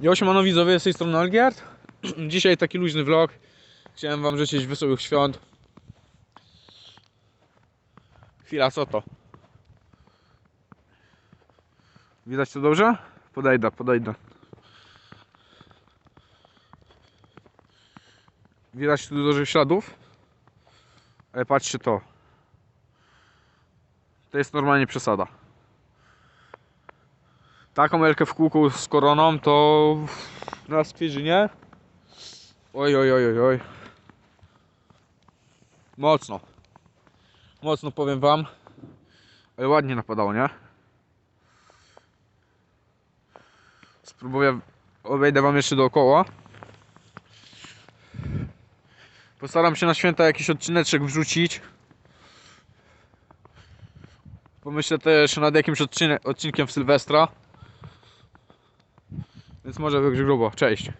Jo, siemano widzowie, z tej strony Algierd. Dzisiaj taki luźny vlog. Chciałem wam życzyć wesołych świąt. Chwila, co to? Widać to dobrze? Podejdę, podejdę. Widać tu dużo śladów. Ale patrzcie to. To jest normalnie przesada. Taką elkę w kółku z koroną to na skwierzynie. Oj, oj, oj, oj, oj. Mocno. Mocno powiem wam. Ale ładnie napadało, nie? Spróbuję, obejdę wam jeszcze dookoła. Postaram się na święta jakiś odcineczek wrzucić. Pomyślę też nad jakimś odcinek, odcinkiem w Sylwestra. Więc może wyjść grubo. Cześć.